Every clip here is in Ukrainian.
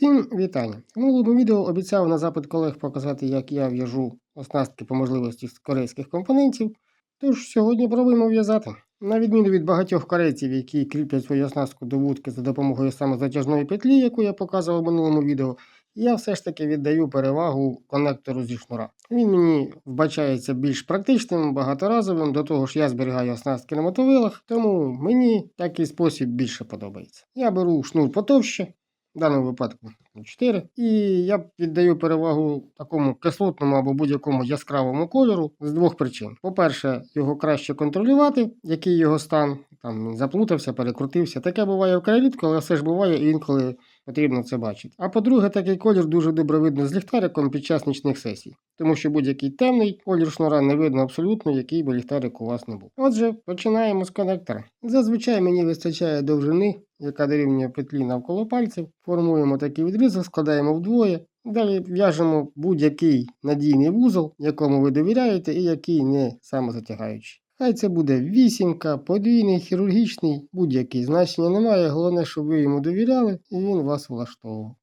Всім вітання! В минулому відео обіцяв на запит колег показати, як я в'яжу оснастки по можливості з корейських компонентів. Тож сьогодні пробуємо в'язати. На відміну від багатьох корейців, які кріплять свою оснастку до вудки за допомогою самозатяжної петлі, яку я показував в минулому відео, я все ж таки віддаю перевагу конектору зі шнура. Він мені вбачається більш практичним, багаторазовим, до того ж я зберігаю оснастки на мотовилах, тому мені такий спосіб більше подобається. Я беру шнур потовще, в даному випадку 4. І я віддаю перевагу такому кислотному або будь-якому яскравому кольору з двох причин. По-перше, його краще контролювати, який його стан. Там заплутався, перекрутився. Таке буває вкрай рідко, але все ж буває інколи потрібно це бачити. А по-друге, такий колір дуже добре видно з ліхтариком під час нічних сесій, тому що будь-який темний колір шнура не видно абсолютно, який би ліхтарик у вас не був. Отже, починаємо з конектора. Зазвичай мені вистачає довжини, яка дорівнює петлі навколо пальців. Формуємо такий відрізок, складаємо вдвоє. Далі в'яжемо будь-який надійний вузол, якому ви довіряєте і який не самозатягаючий. Хай це буде вісімка, подвійний, хірургічний, будь-який значення немає. Головне, щоб ви йому довіряли і він вас влаштовував.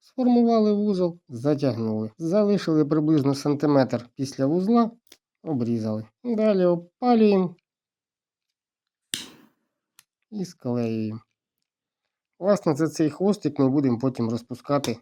Сформували вузол, затягнули. Залишили приблизно сантиметр після вузла, обрізали. Далі опалюємо і склеюємо. Власне, за цей хвостик ми будемо потім розпускати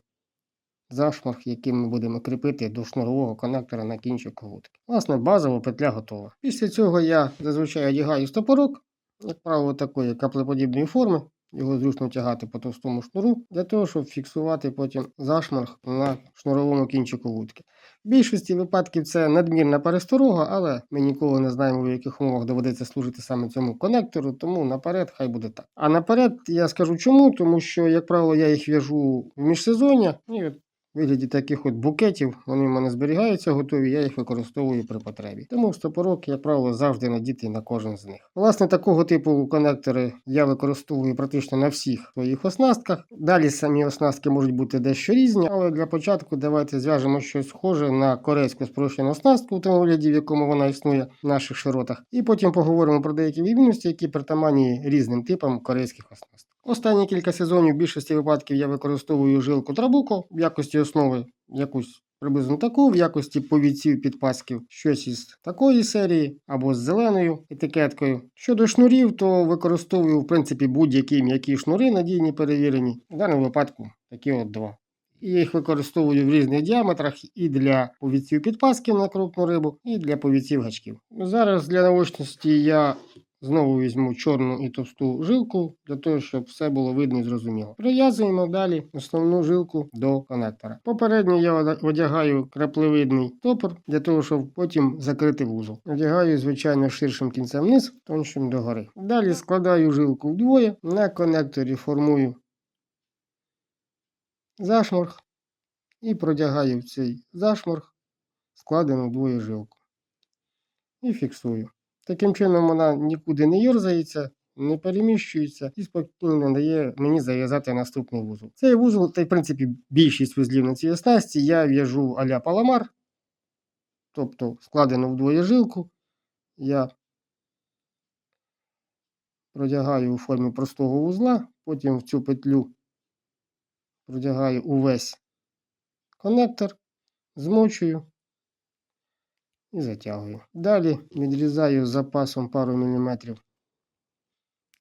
зашморг, яким ми будемо кріпити до шнурового конектора на кінчику вудки. Власне, базова петля готова. Після цього я зазвичай одягаю стопорок, як правило, такої каплеподібної форми. Його зручно тягати по товстому шнуру, для того, щоб фіксувати потім зашморг на шнуровому кінчику вудки. В більшості випадків це надмірна пересторога, але ми ніколи не знаємо, в яких умовах доведеться служити саме цьому конектору, тому наперед хай буде так. А наперед я скажу чому, тому що, як правило, я їх в'яжу в міжсезоння. І от вигляді таких от букетів вони в мене зберігаються готові, я їх використовую при потребі. Тому стопорок, як правило, завжди надітий на кожен з них. Власне, такого типу конектори я використовую практично на всіх своїх оснастках. Далі самі оснастки можуть бути дещо різні, але для початку давайте зв'яжемо щось схоже на корейську спрощену оснастку, в тому вигляді, в якому вона існує в наших широтах. І потім поговоримо про деякі відмінності, які притаманні різним типам корейських оснасток. Останні кілька сезонів в більшості випадків я використовую жилку трабуко в якості основи якусь приблизно таку, в якості повідців підпасків, щось із такої серії або з зеленою етикеткою. Щодо шнурів, то використовую в принципі будь-які м'які шнури, надійні перевірені. В даному випадку такі от два. І я їх використовую в різних діаметрах і для повідців підпасків на крупну рибу, і для повідців гачків. Зараз для наочності я Знову візьму чорну і товсту жилку, для того, щоб все було видно і зрозуміло. Прив'язуємо далі основну жилку до конектора. Попередньо я одягаю краплевидний топор, для того, щоб потім закрити вузол. Одягаю, звичайно, ширшим кінцем вниз, тоншим догори. Далі складаю жилку вдвоє, на конекторі формую зашморг і продягаю в цей зашморг складену вдвоє жилку. І фіксую. Таким чином вона нікуди не йорзається, не переміщується і спокійно дає мені зав'язати наступний вузол. Цей вузол, та в принципі більшість вузлів на цій оснасті я в'яжу а-ля паламар, тобто складену вдвоє жилку. Я продягаю у формі простого вузла, потім в цю петлю продягаю увесь конектор, змочую і затягую. Далі відрізаю з запасом пару міліметрів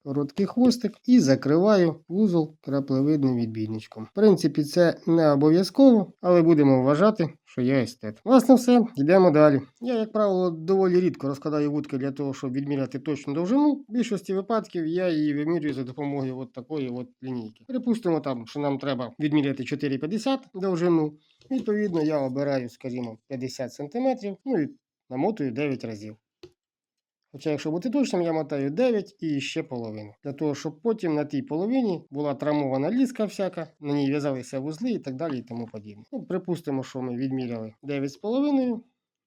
короткий хвостик і закриваю вузол краплевидним відбійничком. В принципі, це не обов'язково, але будемо вважати, що я естет. Власне, все, йдемо далі. Я, як правило, доволі рідко розкладаю вудки для того, щоб відміряти точну довжину. В більшості випадків я її вимірюю за допомогою от такої от лінійки. Припустимо, там, що нам треба відміряти 4,50 довжину. Відповідно, я обираю, скажімо, 50 см, ну і намотую 9 разів. Хоча, якщо бути точним, я мотаю 9 і ще половину. Для того, щоб потім на тій половині була травмована ліска всяка, на ній в'язалися вузли і так далі і тому подібне. Ну, Припустимо, що ми відміряли 9,5.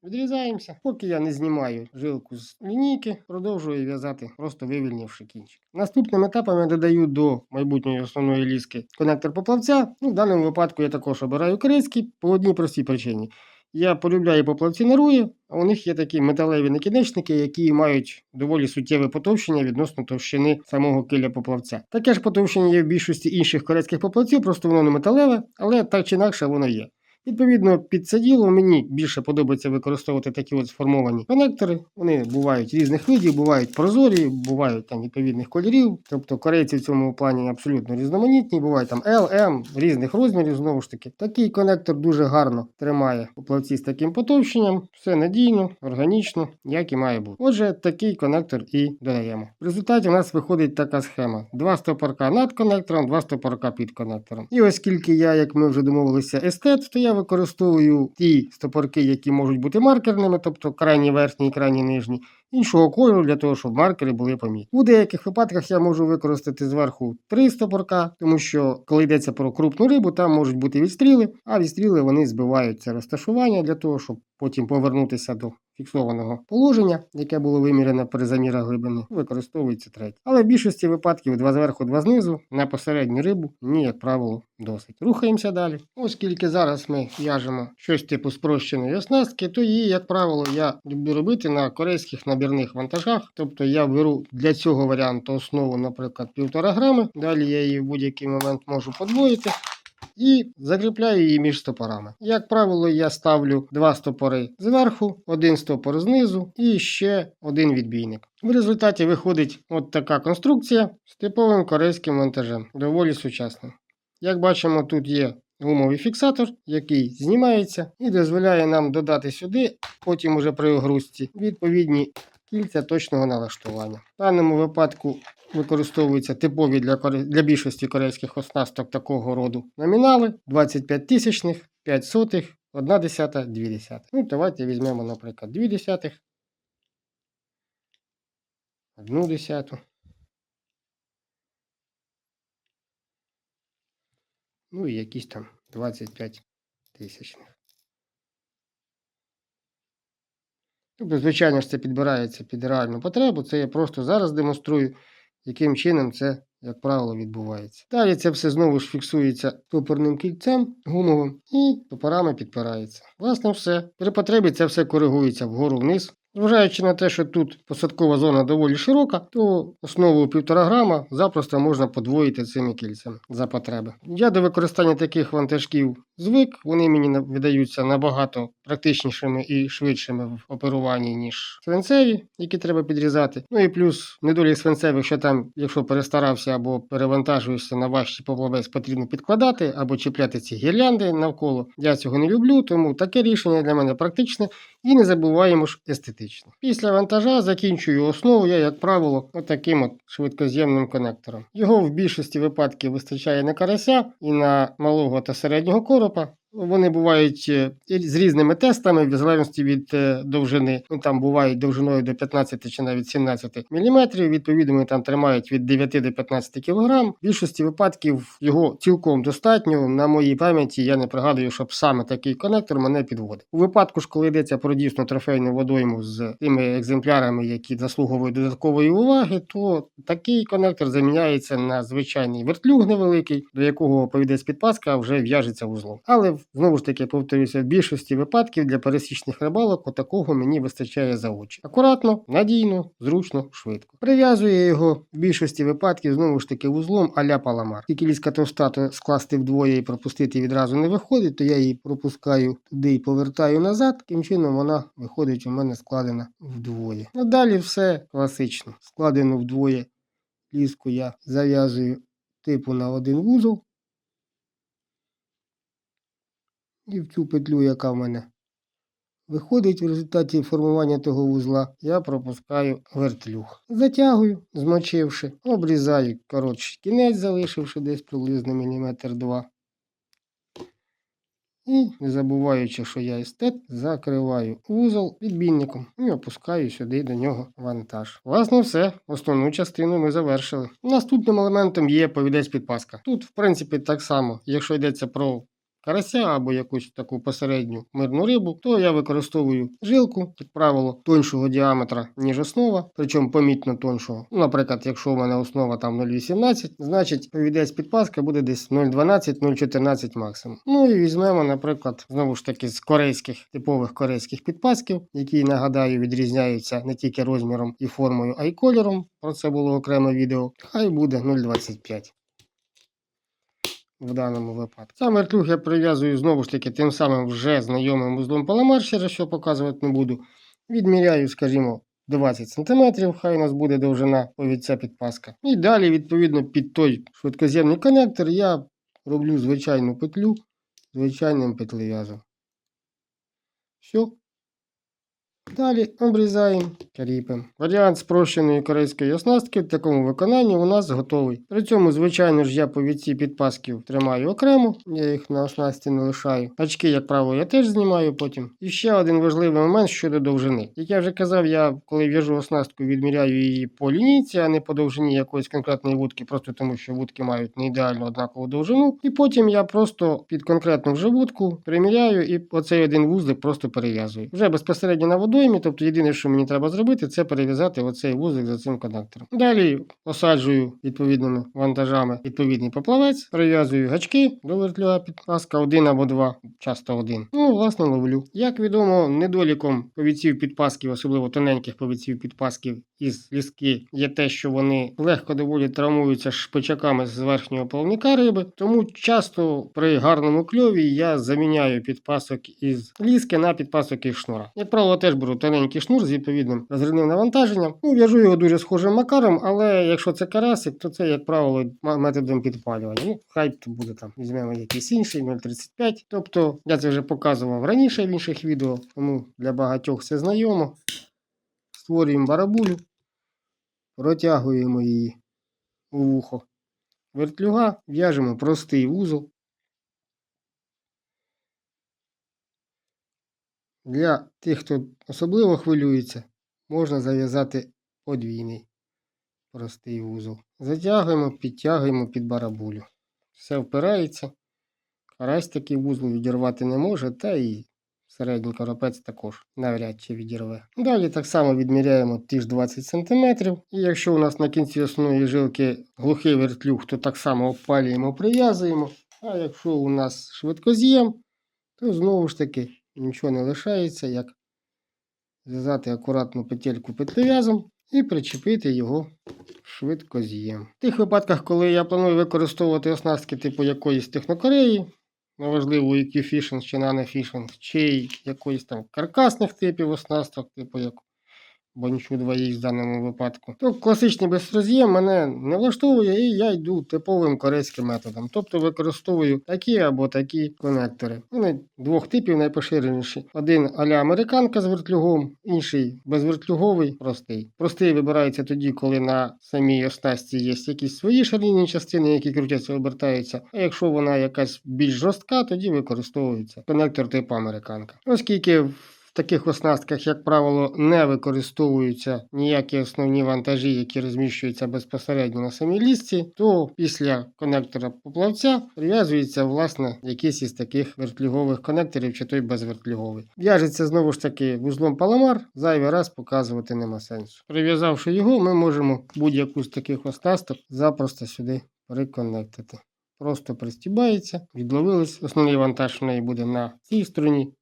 Відрізаємося. Поки я не знімаю жилку з лінійки, продовжую в'язати, просто вивільнивши кінчик. Наступним етапом я додаю до майбутньої основної ліски конектор поплавця. Ну, В даному випадку я також обираю корейський по одній простій причині. Я полюбляю поплавці на у них є такі металеві накінечники, які мають доволі суттєве потовщення відносно товщини самого киля поплавця. Таке ж потовщення є в більшості інших корейських поплавців, просто воно не металеве, але так чи інакше воно є. Відповідно, під це діло мені більше подобається використовувати такі от сформовані конектори. Вони бувають різних видів, бувають прозорі, бувають там відповідних кольорів. Тобто корейці в цьому плані абсолютно різноманітні. Бувають там L, M, різних розмірів. Знову ж таки, такий конектор дуже гарно тримає поплавці з таким потовщенням. Все надійно, органічно, як і має бути. Отже, такий конектор і додаємо. В результаті у нас виходить така схема: два стопорка над конектором, два стопорка під конектором. І оскільки я, як ми вже домовилися, естет, то я використовую ті стопорки, які можуть бути маркерними, тобто крайні верхні і крайні нижні, іншого кольору для того, щоб маркери були помітні. У деяких випадках я можу використати зверху три стопорка, тому що коли йдеться про крупну рибу, там можуть бути відстріли, а відстріли вони збивають це розташування для того, щоб потім повернутися до фіксованого положення, яке було вимірене при замірах глибини, використовується третє. Але в більшості випадків два зверху, два знизу на посередню рибу мені, як правило, досить. Рухаємося далі. Оскільки зараз ми в'яжемо щось типу спрощеної оснастки, то її, як правило, я люблю робити на корейських набірних вантажах. Тобто я беру для цього варіанту основу, наприклад, 1,5 грами. Далі я її в будь-який момент можу подвоїти. І закріпляю її між стопорами. Як правило, я ставлю два стопори зверху, один стопор знизу і ще один відбійник. В результаті виходить от така конструкція з типовим корейським монтажем, доволі сучасним. Як бачимо, тут є гумовий фіксатор, який знімається і дозволяє нам додати сюди, потім уже при огрузці, відповідні кільця точного налаштування. В даному випадку використовуються типові для, для більшості корейських оснасток такого роду номінали 25 тисячних, 5 сотих, 1 десята, 2 десятих. Ну, давайте візьмемо, наприклад, 2 десятих, 1 десяту. Ну і якісь там 25 тисячних. Звичайно ж, це підбирається під реальну потребу. Це я просто зараз демонструю, яким чином це, як правило, відбувається. Далі це все знову ж фіксується топорним кільцем гумовим і топорами підпирається. Власне, все. При потребі це все коригується вгору вниз. Зважаючи на те, що тут посадкова зона доволі широка, то основу 1,5 грама запросто можна подвоїти цими кільцями за потреби. Я до використання таких вантажків звик, вони мені видаються набагато практичнішими і швидшими в оперуванні, ніж свинцеві, які треба підрізати. Ну і плюс недолік свинцевих, що там, якщо перестарався або перевантажуєшся на важчий поплавець, потрібно підкладати або чіпляти ці гірлянди навколо. Я цього не люблю, тому таке рішення для мене практичне і не забуваємо ж естетично. Після вантажа закінчую основу я, як правило, отаким от швидкоз'ємним конектором. Його в більшості випадків вистачає на карася і на малого та середнього Europa. Вони бувають е, з різними тестами, в залежності від е, довжини. Ну там бувають довжиною до 15 чи навіть 17 мм. Відповідно, вони там тримають від 9 до 15 кг. В більшості випадків його цілком достатньо. На моїй пам'яті я не пригадую, щоб саме такий конектор мене підводив. У випадку ж, коли йдеться про дійсно трофейну водойму з тими екземплярами, які заслуговують додаткової уваги, то такий конектор заміняється на звичайний вертлюг невеликий, до якого повідець підпаска вже в'яжеться вузлом. Але знову ж таки повторюся, в більшості випадків для пересічних рибалок отакого мені вистачає за очі. Акуратно, надійно, зручно, швидко. Прив'язую я його в більшості випадків знову ж таки вузлом а-ля паламар. Тільки ліска товста, то скласти вдвоє і пропустити відразу не виходить, то я її пропускаю туди і повертаю назад. Таким чином вона виходить у мене складена вдвоє. А далі все класично. Складену вдвоє ліску я зав'язую типу на один вузол. І в цю петлю, яка в мене виходить в результаті формування того вузла, я пропускаю вертлюг. Затягую, змочивши, обрізаю коротший кінець, залишивши десь приблизно міліметр два. І, не забуваючи, що я естет, закриваю вузол відбійником і опускаю сюди до нього вантаж. Власне, все. Основну частину ми завершили. Наступним елементом є повідець підпаска. Тут, в принципі, так само, якщо йдеться про карася або якусь таку посередню мирну рибу, то я використовую жилку, як правило, тоншого діаметра, ніж основа, причому помітно тоншого. Наприклад, якщо у мене основа там 0,18, значить повідець підпаска буде десь 0,12-0,14 максимум. Ну і візьмемо, наприклад, знову ж таки з корейських типових корейських підпасків, які нагадаю відрізняються не тільки розміром і формою, а й кольором. Про це було окреме відео. Хай буде 0,25 в даному випадку. Сам вертлюг я прив'язую знову ж таки тим самим вже знайомим узлом паламаршера, що показувати не буду. Відміряю, скажімо, 20 см, хай у нас буде довжина повідця підпаска. І далі, відповідно, під той швидкоз'ємний коннектор я роблю звичайну петлю звичайним петлев'язом. Все. Далі обрізаємо, кріпимо. Варіант спрощеної корейської оснастки в такому виконанні у нас готовий. При цьому, звичайно ж, я повідці підпасків тримаю окремо, я їх на оснасті не лишаю. Очки, як правило, я теж знімаю потім. І ще один важливий момент щодо довжини. Як я вже казав, я коли в'яжу оснастку, відміряю її по лінійці, а не по довжині якоїсь конкретної вудки, просто тому що вудки мають не ідеально однакову довжину. І потім я просто під конкретну вже вудку приміряю і оцей один вузлик просто перев'язую. Вже безпосередньо на водоймі, тобто єдине, що мені треба зробити, це перев'язати оцей вузлик за цим коннектором. Далі осаджую відповідними вантажами відповідний поплавець, прив'язую гачки до вертлюга підпаска, один або два, часто один. Ну, власне, ловлю. Як відомо, недоліком повідців підпасків, особливо тоненьких повідців підпасків із ліски, є те, що вони легко доволі травмуються шпичаками з верхнього плавника риби. Тому часто при гарному кльові я заміняю підпасок із ліски на підпасок із шнура. Як правило, теж беру тоненький шнур з відповідним розривним навантаженням. Ну, в'яжу його дуже схожим макаром, але якщо це карасик, то це, як правило, методом підпалювання. Ну, хай буде там, візьмемо якийсь інший, 0,35. Тобто, я це вже показував раніше в інших відео, тому для багатьох все знайомо. Створюємо барабулю, протягуємо її у вухо вертлюга, в'яжемо простий вузол. Для тих, хто особливо хвилюється, можна зав'язати подвійний простий вузол. Затягуємо, підтягуємо під барабулю. Все впирається. Карась такий вузол відірвати не може, та і середній коропець також навряд чи відірве. Далі так само відміряємо ті ж 20 см. І якщо у нас на кінці основної жилки глухий вертлюг, то так само обпалюємо, прив'язуємо. А якщо у нас швидкоз'єм, то знову ж таки нічого не лишається, як зв'язати акуратну петельку петлев'язом і причепити його швидко з'єм. В тих випадках, коли я планую використовувати оснастки типу якоїсь технокореї, неважливо, які фішинг чи нанофішинг, чи якоїсь там каркасних типів оснасток, типу як Бончу 2Х в даному випадку. То класичний безроз'єм мене не влаштовує, і я йду типовим корейським методом. Тобто використовую такі або такі конектори. Вони двох типів найпоширеніші. Один а-ля американка з вертлюгом, інший безвертлюговий, простий. Простий вибирається тоді, коли на самій оснасті є якісь свої шалінні частини, які крутяться, обертаються. А якщо вона якась більш жорстка, тоді використовується конектор типу американка. Оскільки таких оснастках, як правило, не використовуються ніякі основні вантажі, які розміщуються безпосередньо на самій лісці, то після конектора поплавця прив'язується власне якийсь із таких вертлюгових конекторів, чи той безвертлюговий. В'яжеться знову ж таки вузлом паламар, зайвий раз показувати нема сенсу. Прив'язавши його, ми можемо будь-яку з таких оснасток запросто сюди приконектити. Просто пристібається, відловились. Основний вантаж в неї буде на цій стороні.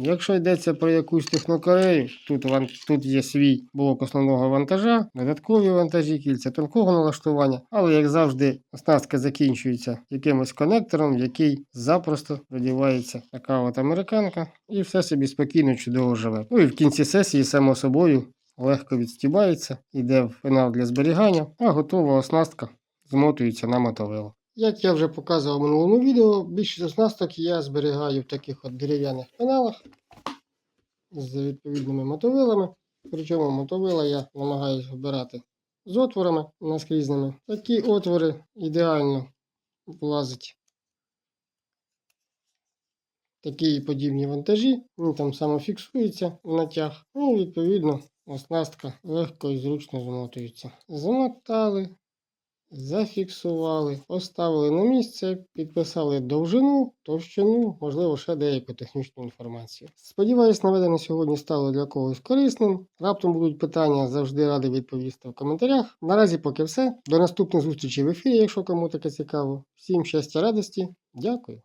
Якщо йдеться про якусь технокорею, тут, ван- тут є свій блок основного вантажа, додаткові вантажі, кільця тонкого налаштування, але, як завжди, оснастка закінчується якимось конектором, в який запросто продівається така от американка, і все собі спокійно, чудово живе. Ну і в кінці сесії, само собою, легко відстібається, йде в пенал для зберігання, а готова оснастка змотується на мотовило. Як я вже показував в минулому відео, більшість оснасток я зберігаю в таких от дерев'яних пеналах з відповідними мотовилами. Причому мотовила я намагаюся обирати з отворами наскрізними. Такі отвори ідеально влазять такі подібні вантажі. Він там самофіксується в натяг. Ну, відповідно, оснастка легко і зручно змотується. Замотали, зафіксували, поставили на місце, підписали довжину, товщину, можливо, ще деяку технічну інформацію. Сподіваюсь, наведене сьогодні стало для когось корисним. Раптом будуть питання, завжди радий відповісти в коментарях. Наразі поки все. До наступних зустрічей в ефірі, якщо кому таке цікаво. Всім щастя, радості. Дякую.